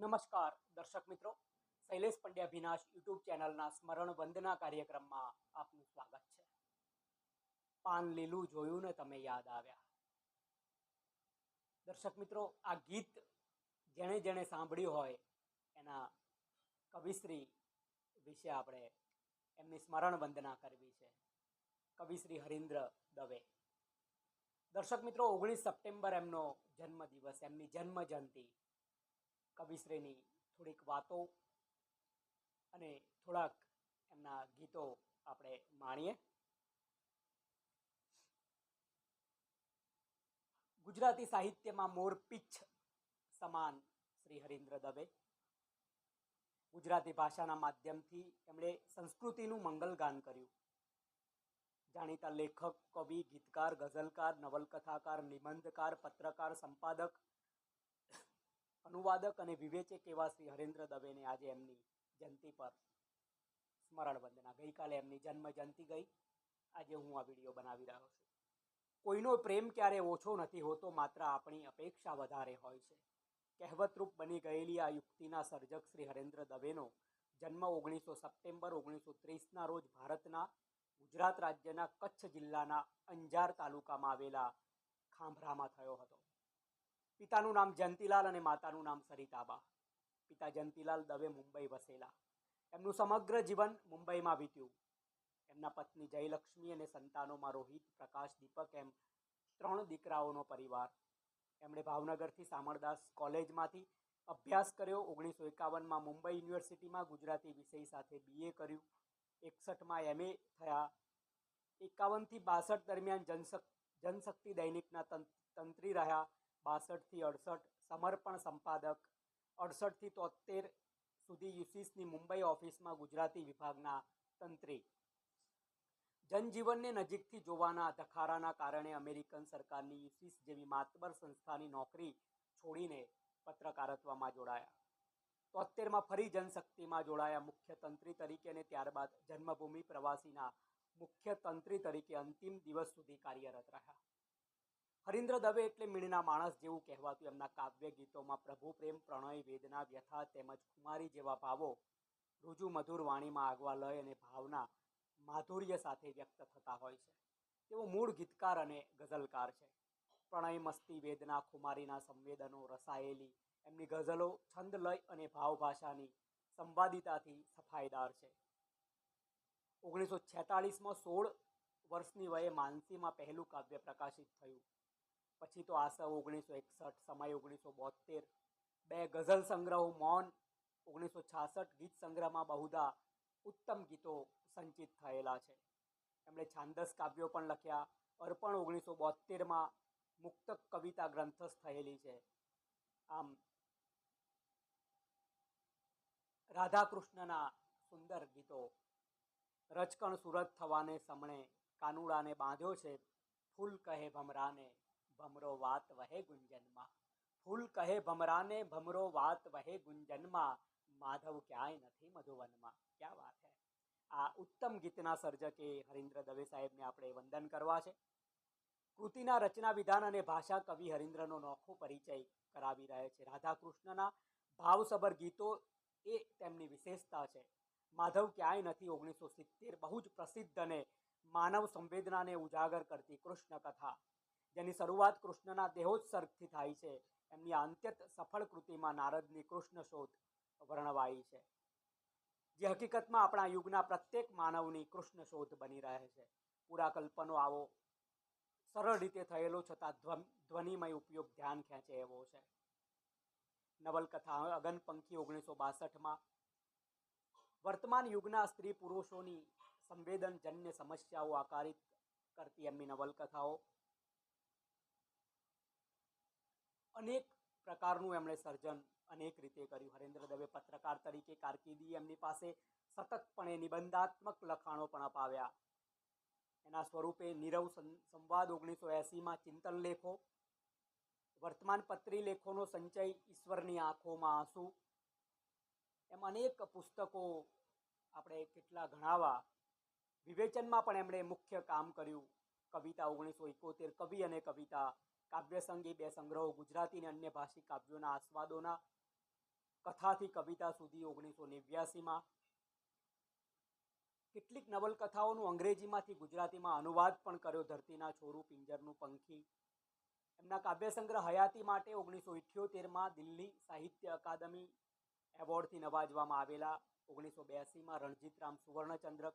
નમસ્કાર, દર્શક મિત્રો. શૈલેષ પંડ્યા ભીનાશ યુટ્યુબ ચેનલના સ્મરણ વંદના કાર્યક્રમમાં આપનું સ્વાગત છે. પાન લીલું જોયું ને તમે યાદ આવ્યા. દર્શક મિત્રો, આ ગીત જેણે જેણે સાંભળ્યું હોય, એના કવિશ્રી વિશે આપણે એમની સ્મરણ વંદના કરવી છે. કવિશ્રી હરિન્દ્ર દવે. દર્શક મિત્રો, ઓગણીસ સપ્ટેમ્બર એમનો જન્મદિવસ, એમની જન્મ જયંતિ કવિશ્રીની થોડીક વાતો અને થોડાક એમના ગીતો આપણે માણીએ. ગુજરાતી સાહિત્યમાં મોરપીચ્છ સમાન શ્રી હરિન્દ્ર દવે. ગુજરાતી ભાષાના માધ્યમથી એમણે સંસ્કૃતિનું મંગલગાન કર્યું. જાણીતા લેખક, કવિ, ગીતકાર, ગઝલકાર, નવલકથાકાર, નિબંધકાર, પત્રકાર, સંપાદક અનુવાદક અને વિવેચક એવા શ્રી હરેન્દ્ર દવેને આજે એમની જયંતિ પર સ્મરણ વંદના. ગઈકાલે એમની જન્મ જયંતિ ગઈ. આજે હું આ વીડિયો બનાવી રહ્યો છું. કોઈનો પ્રેમ ક્યારે ઓછો નથી હોતો, માત્ર આપણી અપેક્ષા વધારે હોય છે. કહેવતરૂપ બની ગયેલી આ યુક્તિના સર્જક શ્રી હરેન્દ્ર દવેનો જન્મ ઓગણીસો સપ્ટેમ્બર ઓગણીસો ત્રીસના રોજ ભારતના ગુજરાત રાજ્યના કચ્છ જિલ્લાના અંજાર તાલુકામાં આવેલા ખાંભરામાં થયો હતો. પિતાનું નામ જંતીલાલ અને માતાનું નામ સરિતાબા. પિતા જંતીલાલ દવે મુંબઈ વસેલા. એમનું સમગ્ર જીવન મુંબઈમાં વીત્યું. એમના પત્ની જયલક્ષ્મી અને સંતાનોમાં રોહિત, પ્રકાશ, દીપક એમ ત્રણ દીકરાઓનો પરિવાર. એમણે ભાવનગરથી સામળદાસ કોલેજમાંથી અભ્યાસ કર્યો. ઓગણીસો એકાવનમાં મુંબઈ યુનિવર્સિટીમાં ગુજરાતી વિષય સાથે બીએ કર્યું. એકસઠમાં એમએ થયા. એકાવનથી બાસઠ દરમિયાન જનશક, જનશક્તિ દૈનિકના તંત્રી રહ્યા. બાસઠથી અડસઠ સમર્પણ સંપાદક, અડસઠથી તોતેર સુધી યુસીસની મુંબઈ ઓફિસમાં ગુજરાતી વિભાગના તંત્રી. જનજીવનને નજીકથી જોવાના ધખારાના કારણે અમેરિકન સરકારની યુસીસ જેવી માતબર સંસ્થાની નોકરી છોડીને પત્રકારત્વમાં જોડાયા. તોતેરમાં ફરી જનશક્તિમાં જોડાયા મુખ્ય તંત્રી તરીકે અને ત્યારબાદ જન્મભૂમિ પ્રવાસીના મુખ્ય તંત્રી તરીકે અંતિમ દિવસ સુધી કાર્યરત રહ્યા. હરીન્દ્ર દવે એટલે મીણના માણસ જેવું કહેવાતું એમના કાવ્ય ગીતોમાં પ્રભુ પ્રેમ, પ્રણય, વેદના, વ્યથા તેમજ કુમારી જેવા ભાવો રુજુ મધુર વાણીમાં આગવા લય અને ભાવના માધુર્ય સાથે વ્યક્ત થતા હોય છે. તેઓ મૂળ ગીતકાર અને ગઝલકાર છે. પ્રણય, મસ્તી, વેદના, ખુમારીના સંવેદનો, રસાયેલી એમની ગઝલો છંદ, લય અને ભાવભાષાની સંવાદિતાથી સફાઈદાર છે. ઓગણીસો છેતાળીસમાં સોળ વર્ષની વયે માનસીમાં પહેલું કાવ્ય પ્રકાશિત થયું. પછી તો આસવ ઓગણીસો એકસઠ, સમય ઓગણીસો બોતેર બે ગઝલ સંગ્રહો, મૌન ઓગણીસો છાસઠ, ગીત સંગ્રહમાં બહુધા ઉત્તમ ગીતો સંચિત થયેલા છે. એમણે છાંદસ કાવ્યો પણ લખ્યા. અર્પણ ઓગણીસો બોતેરમાં મુક્તક કવિતા ગ્રંથસ્થ થયેલી છે. આમ, રાધાકૃષ્ણના સુંદર ગીતો. રચકણ સુરત થવાને સમણે કાનુડાને બાંધ્યો છે. ફૂલ કહે ભમરાને. ભમરો વાત વહે ગુંજનમાં. ફૂલ કહે ભમરાને, ભમરો વાત વહે ગુંજનમાં. માધવ ક્યાંય નથી મધુવનમાં. ક્યાં વાત હે? આ ઉત્તમ ગીતના સર્જકે હરિન્દ્ર દવે સાહેબને આપણે વંદન કરવા છે. કૃતિના રચના વિધાન અને ભાષા કવિ હરિન્દ્રનો નોખો પરિચય કરાવી રહ્યો છે રાધાકૃષ્ણના. ભાવસભર ગીતો એ તેમની વિશેષતા છે. માધવ ક્યાંય નથી ઓગણીસો સિત્તેર બહુ જ પ્રસિદ્ધ અને માનવ સંવેદનાને ઉજાગર કરતી કૃષ્ણ કથા જેની શરૂઆત કૃષ્ણના દેહોત્સર્ગથી થાય છે. એમની અંત્યત સફળ કૃતિમાં નારદની કૃષ્ણ શોધ વર્ણવાઈ છે. જે હકીકતમાં આપણા યુગના પ્રત્યેક માનવની કૃષ્ણ શોધ બની રહે છે. પૂરા કલ્પનો આવો સરળ રીતે થયેલો છતાં ધ્વનિમય ઉપયોગ ધ્યાન ખેંચે એવો છે. નવલકથા અગનપંખી ઓગણીસો બાસઠમાં, વર્તમાન યુગના સ્ત્રી પુરુષોની સંવેદનજન્ય સમસ્યાઓ આકારિત કરતી એમની નવલકથાઓ અનેક પ્રકારનું એમણે સર્જન અનેક રીતે કર્યું. હરેન્દ્ર દવે પત્રકાર તરીકે કારકિર્દી એમની પાસે સતતપણે નિબંધાત્મક લખાણો પણ અપાવ્યા. એના સ્વરૂપે નીરવ સંવાદ ઓગણીસો એંસીમાં ચિંતન લેખો, વર્તમાન પત્રી લેખોનો સંચય ઈશ્વરની આંખોમાં આંસુ, એમ અનેક પુસ્તકો આપણે કેટલા ગણાવા વિવેચનમાં પણ એમણે મુખ્ય કામ કર્યું. કવિતા ઓગણીસો એકોતેર, કવિ અને કવિતા કાવ્યસંગી, બે સંગ્રહો ગુજરાતી અને અન્ય ભાષિક કાવ્યોના આસ્વાદોના કથાથી કવિતા સુધી ઓગણીસો નેવ્યાસીમાં. કેટલીક નવલકથાઓનું અંગ્રેજીમાંથી ગુજરાતીમાં અનુવાદ પણ કર્યો ધરતીના છોરું, પિંજરનું પંખી. એમના કાવ્ય સંગ્રહ હયાતી માટે ઓગણીસો ઇઠ્યોતેરમાં દિલ્હી સાહિત્ય અકાદમી એવોર્ડથી નવાજવામાં આવેલા. ઓગણીસો બ્યાસીમાં રણજીતરામ સુવર્ણચંદ્રક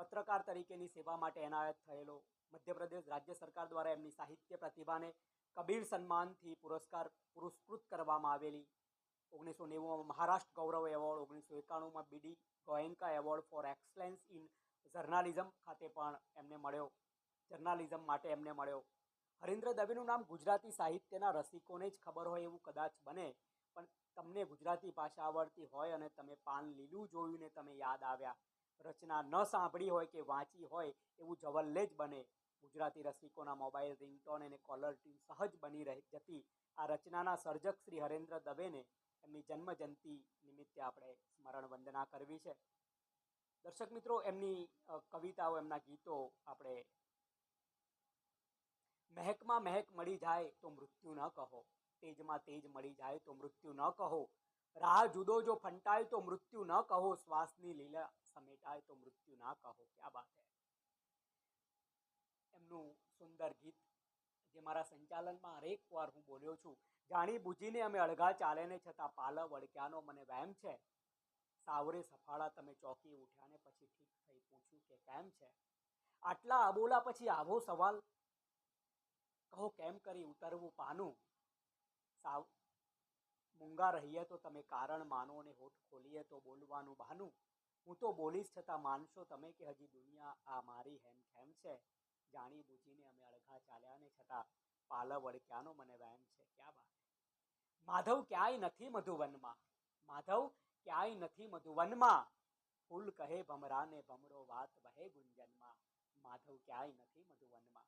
પત્રકાર તરીકેની સેવા માટે એનાયત થયેલો મધ્યપ્રદેશ રાજ્ય સરકાર દ્વારા એમની સાહિત્ય પ્રતિભાને કબીર સન્માનથી પુરસ્કાર પુરસ્કૃત કરવામાં આવેલી ઓગણીસો નેવુંમાં મહારાષ્ટ્ર ગૌરવ એવોર્ડ, ઓગણીસો એકાણુંમાં B D Goenka award for excellence in journalism ખાતે પણ એમને મળ્યો. જર્નાલિઝમ માટે એમને મળ્યો. હરેન્દ્ર દવેનું નામ ગુજરાતી સાહિત્યના રસિકોને જ ખબર હોય એવું કદાચ બને, પણ તમને ગુજરાતી ભાષા આવડતી હોય અને તમે પાન લીલું જોયું ને તમે યાદ આવ્યા. રચના ન સાંભળી હોય કે વાંચી હોય એવું જવલ્લે જ બને. ગુજરાતી રસિકોના મોબાઈલ રિંગટોન અને કોલર ટ્યુન સહજ બની રહી જતી આ રચનાના સર્જક શ્રી હરેન્દ્ર દવેને એમની જન્મ જયંતિ નિમિત્તે આપણે સ્મરણ વંદના કરવી છે. દર્શક મિત્રો, એમની કવિતાઓ, એમના ગીતો આપણે મહેકમાં મહેક મળી જાય તો મૃત્યુ ન કહો. તેજમાં તેજ મળી જાય તો મૃત્યુ ન કહો. રાહ જુદો જો ફંટાય તો મૃત્યુ ન કહો, શ્વાસની લીલા સમેટાય તો મૃત્યુ ના કહો. ક્યાં બાત હે? એમનું સુંદર ગીત જે મારા સંચાલનમાં હરેક વાર હું બોલ્યો છું. જાણી બુજીને અમે અળઘા ચાલે ને છતાં પાલવ વળક્યાનો મને વહેમ છે. સાવરે સફાળા તમે ચોકી ઉઠ્યા ને પછી ઠીક થઈ પૂછ્યું કે કેમ છે? આટલા આબોલા પછી આવો સવાલ. કહો, કેમ કરી ઉતરવું પાનું? સાવ મૂંગા રહીએ તો તમે કારણ માનો અને હોઠ ખોલીએ તો બોલવાનું બહાનું. હું તો બોલીશ છતાં માનશો તમે કે હજી દુનિયા આ મારી હેમ છે. જાણી બૂજીને અમે અળઘા ચાલ્યા ને છતાં પાલવ વળક્યાનો મને વહેમ છે. ક્યાં વાત માધવ ક્યાંય નથી મધુવનમાં. માધવ ક્યાંય નથી મધુવનમાં. ફૂલ કહે ભમરાને ભમરો વાત વહે ગુંજનમાં. માધવ ક્યાંય નથી મધુવનમાં.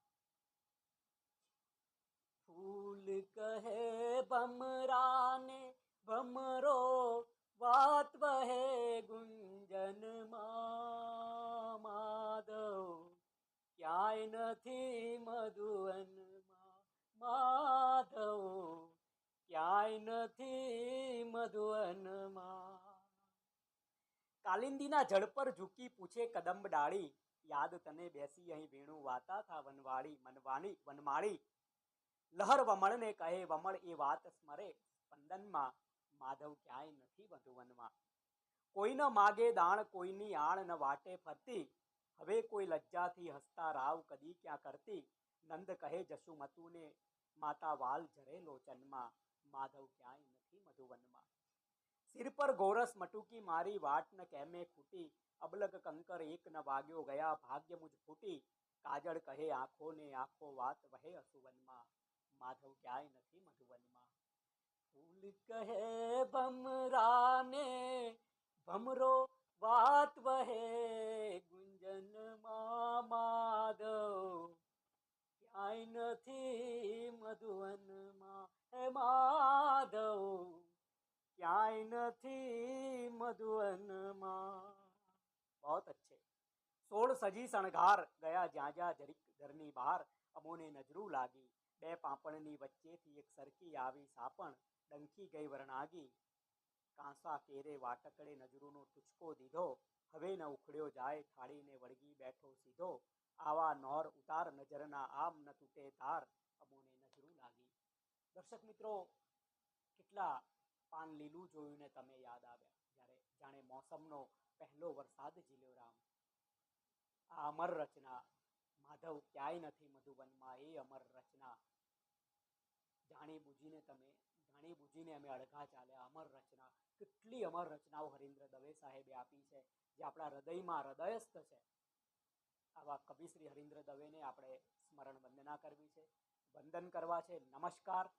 ફૂલ કહે ભમરાને ભમરો વાત વહે ગુંજનમાં માધવ ક્યાંય નથી મધુવનમાં માધવ ક્યાંય નથી મધુવનમાં કાલિંદીના જળ પર ઝૂકી પૂછે કદંબ ડાળી યાદ તને બેસી અહીં વેણું વાતા થા વનવાળી, મનવાણી, વનમાળી. લહર વમળને કહે, વમળ એ વાત સ્મરે, સ્પંદનમાં માધવ ક્યાંય નથી મધુવનમાં કોઈ ન માગે દાણ, કોઈની આણ ન વાટે ફરતી. હવે કોઈ લજ્જાથી હસતા રાવ કદી ક્યાં કરતી? નંદ કહે જશુમતુને માતા વાલ જરે લોચનમાં માધવ ક્યાંય નથી મધુવનમાં. સિર પર ગોરસ મટુકી મારી, વાટ ન કેમે ખૂટી. અબલક કંકર એક ન વાગ્યો ગયા, ભાગ્ય મુજ ફૂટી. કાજળ કહે આંખો ને આંખો વાત વહે અસુવનમાં. માધવ ક્યાંય નથી મધુવનમાં ફૂલ કહે ભમરાને, ભમરો વાત વહે ગુંજનમાં માધવ. ક્યાંય નથી મધુવનમાં હે માધવ. ક્યાંય નથી મધુવનમાં બહોત અચ્છે. સોળ સજી શણગાર ગયા જ્યાં જ્યાં જરીક ઘરની બહાર. અમોને નજરું લાગી. બે પાપણની વચ્ચેથી એક સરકી આવી સાપણ ડંખી ગઈ વરણાગી. કાંસા કેરે વાટકડે નજરુનો ટૂચકો દીધો. હવે ન ઉખડ્યો જાય, થાળીને વળગી બેઠો સીધો. આવા નોર ઉતાર નજરના આમ ન તૂટે તાર, અમોને નજરું લાગી. દર્શક મિત્રો, કેટલા પાન લીલું જોયું ને તમે યાદ આવ્યા? જ્યારે જાણે મોસમનો પહેલો વરસાદ ઝીલ્યો રામ. આ અમર રચના માધવ ક્યાંય નથી મધુવનમાં એ અમર રચના. જાણી બુજીને તમે, જાણી બુજીને અમે અડઘા ચાલ્યા. અમર રચના. કેટલી અમર રચનાઓ હરીન્દ્ર દવે સાહેબે આપી છે, જે આપણા હૃદયમાં હૃદયસ્થ છે. આવા કવિ શ્રી હરીન્દ્ર દવેને આપણે સ્મરણ વંદના કરવી છે. વંદન કરવા છે. નમસ્કાર.